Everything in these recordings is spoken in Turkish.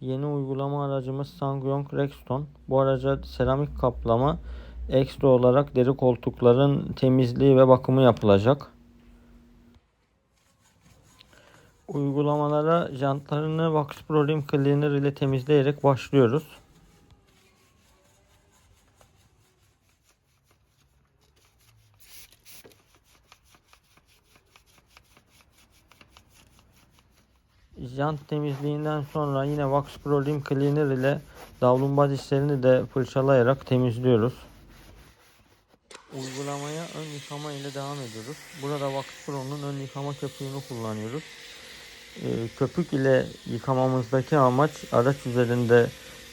Yeni uygulama aracımız Sangyong Rexton. Bu araca seramik kaplama ekstra olarak deri koltukların temizliği ve bakımı yapılacak. Uygulamalara jantlarını Wax Pro Rim Cleaner ile temizleyerek başlıyoruz. Jant temizliğinden sonra yine Wax Pro Rim Cleaner ile davlumbaz işlerini de fırçalayarak temizliyoruz. Uygulamaya ön yıkama ile devam ediyoruz. Burada Wax Pro'nun ön yıkama köpüğünü kullanıyoruz. Ee, köpük ile yıkamamızdaki amaç araç üzerinde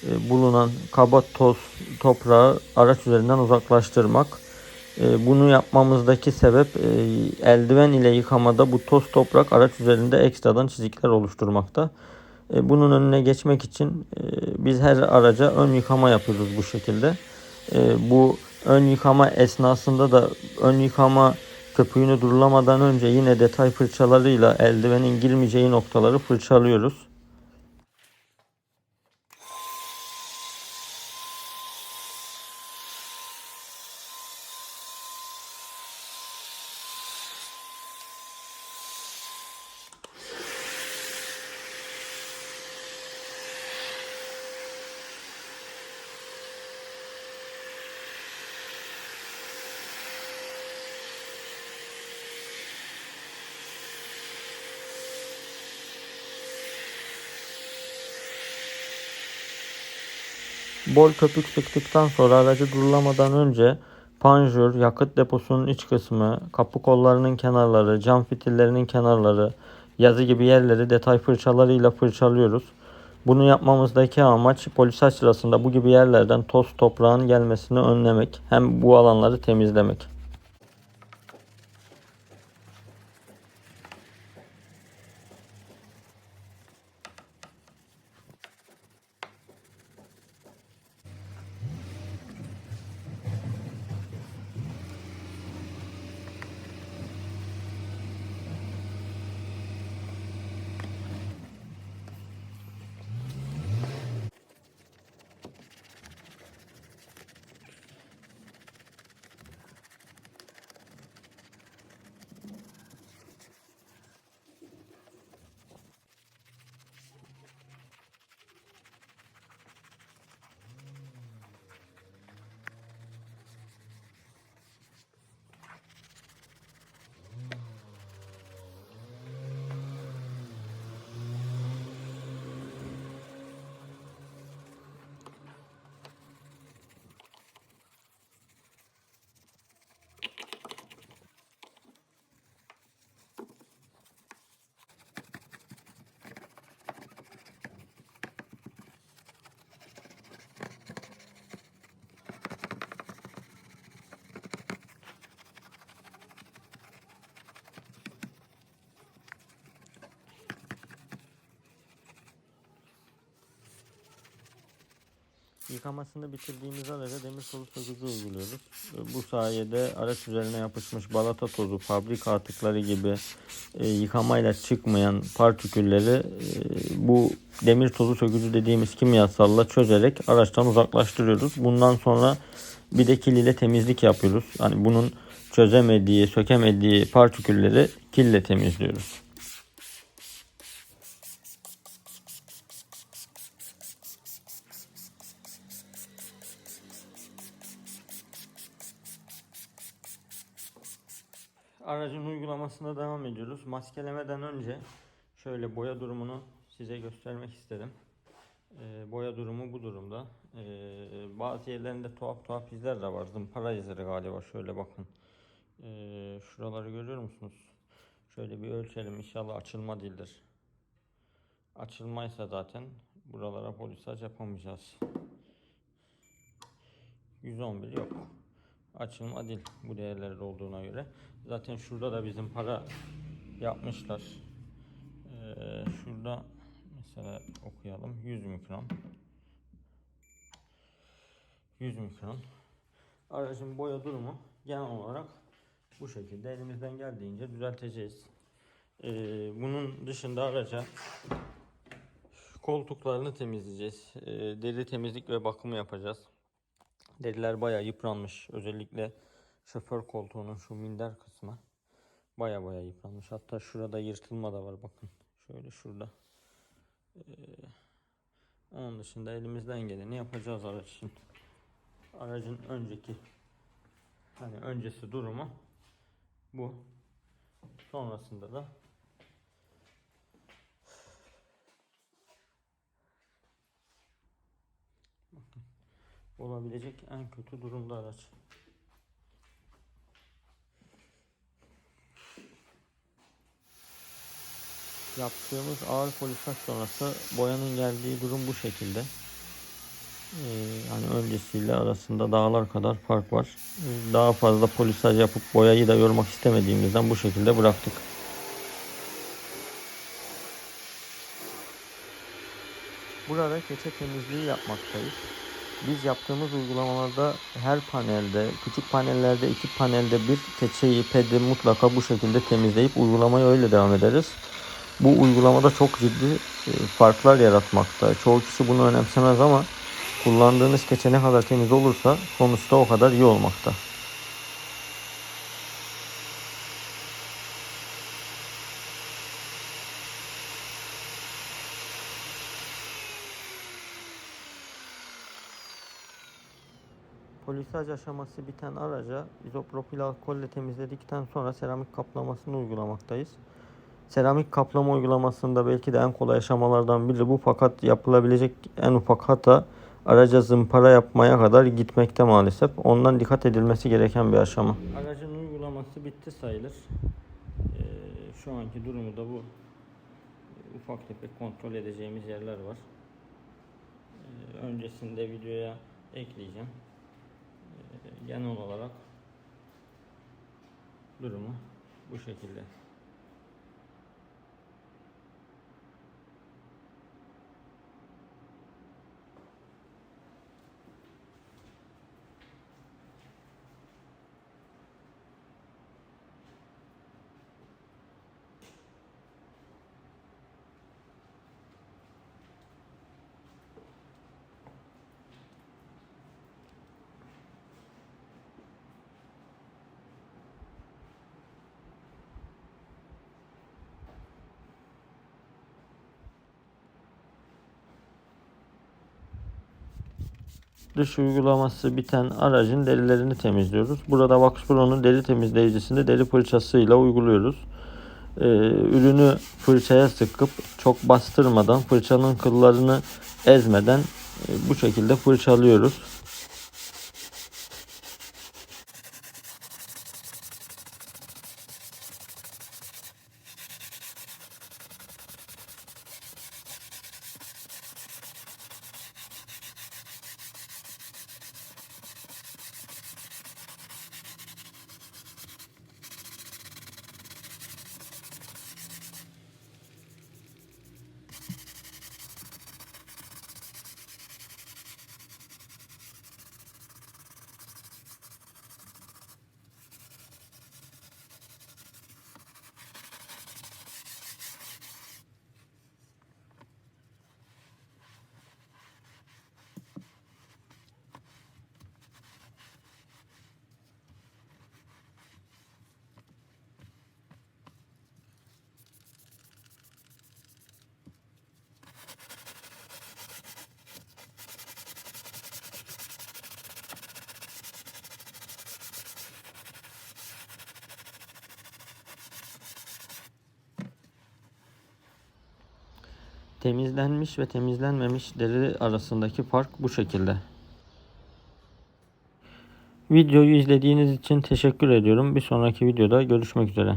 e, bulunan kaba toz toprağı araç üzerinden uzaklaştırmak. E, Bunu yapmamızdaki sebep e, eldiven ile yıkamada bu toz toprak araç üzerinde ekstradan çizikler oluşturmakta. E, Bunun önüne geçmek için e, biz her araca ön yıkama yapıyoruz bu şekilde. Bu ön yıkama esnasında da ön yıkama köpüğünü durulamadan önce yine detay fırçalarıyla eldivenin girmeyeceği noktaları fırçalıyoruz. Bol köpük sıktıktan sonra aracı durulamadan önce panjur, yakıt deposunun iç kısmı, kapı kollarının kenarları, cam fitillerinin kenarları, yazı gibi yerleri detay fırçalarıyla fırçalıyoruz. Bunu yapmamızdaki amaç polisaj sırasında bu gibi yerlerden toz toprağın gelmesini önlemek hem bu alanları temizlemek. Yıkamasını bitirdiğimiz araca demir tozu sökücü uyguluyoruz. Bu sayede araç üzerine yapışmış balata tozu, fabrika atıkları gibi e, yıkamayla çıkmayan partikülleri e, bu demir tozu sökücü dediğimiz kimyasalla çözerek araçtan uzaklaştırıyoruz. Bundan sonra bir de kil ile temizlik yapıyoruz. Hani bunun çözemediği, sökemediği partikülleri kille temizliyoruz. Aracın uygulamasına devam ediyoruz. Maskelemeden önce şöyle boya durumunu size göstermek istedim. Ee, boya durumu bu durumda. Ee, bazı yerlerinde tuhaf tuhaf izler de var. Zımpara izleri galiba. Şöyle bakın. Ee, şuraları görüyor musunuz? Şöyle bir ölçelim. İnşallah açılma değildir. Açılmaysa zaten buralara polisaj yapamayacağız. 111 yok. Açılma değil bu değerlerde olduğuna göre. Zaten şurada da bizim para yapmışlar. Ee, şurada mesela okuyalım 100 mikron. 100 mikron. Aracın boya durumu genel olarak bu şekilde elimizden geldiğince düzelteceğiz. Ee, bunun dışında araca koltuklarını temizleyeceğiz. Ee, deri temizlik ve bakımı yapacağız. Deriler bayağı yıpranmış. Özellikle şoför koltuğunun şu minder kısmı baya baya yıpranmış. Hatta şurada yırtılma da var bakın. Şöyle şurada. Ee, onun dışında elimizden geleni yapacağız araç için. Aracın önceki hani öncesi durumu bu. Sonrasında da olabilecek en kötü durumda araç. Yaptığımız ağır polisaj sonrası boyanın geldiği durum bu şekilde. Ee, hani öncesiyle arasında dağlar kadar fark var. Ee, Daha fazla polisaj yapıp boyayı da yormak istemediğimizden bu şekilde bıraktık. Burada keçe temizliği yapmaktayız. Biz yaptığımız uygulamalarda her panelde, küçük panellerde iki panelde bir keçeyi, pedi mutlaka bu şekilde temizleyip uygulamaya öyle devam ederiz. Bu uygulamada çok ciddi e, farklar yaratmakta. Çoğu kişi bunu önemsemez ama kullandığınız keçe ne kadar temiz olursa sonuçta o kadar iyi olmakta. Polisaj aşaması biten araca izopropil alkolle temizledikten sonra seramik kaplamasını uygulamaktayız. Seramik kaplama uygulamasında belki de en kolay aşamalardan biri bu fakat yapılabilecek en ufak hata araca zımpara yapmaya kadar gitmekte maalesef. Ondan dikkat edilmesi gereken bir aşama. Aracın uygulaması bitti sayılır. Ee, şu anki durumu da bu. Ee, Ufak tefek kontrol edeceğimiz yerler var. Ee, öncesinde videoya ekleyeceğim. Genel olarak durumu bu şekilde. Dış uygulaması biten aracın derilerini temizliyoruz. Burada Vax Pro'nun deri temizleyicisini deri fırçasıyla uyguluyoruz. Ee, ürünü fırçaya sıkıp çok bastırmadan fırçanın kıllarını ezmeden e, bu şekilde fırçalıyoruz. Temizlenmiş ve temizlenmemiş deri arasındaki fark bu şekilde. Videoyu izlediğiniz için teşekkür ediyorum. Bir sonraki videoda görüşmek üzere.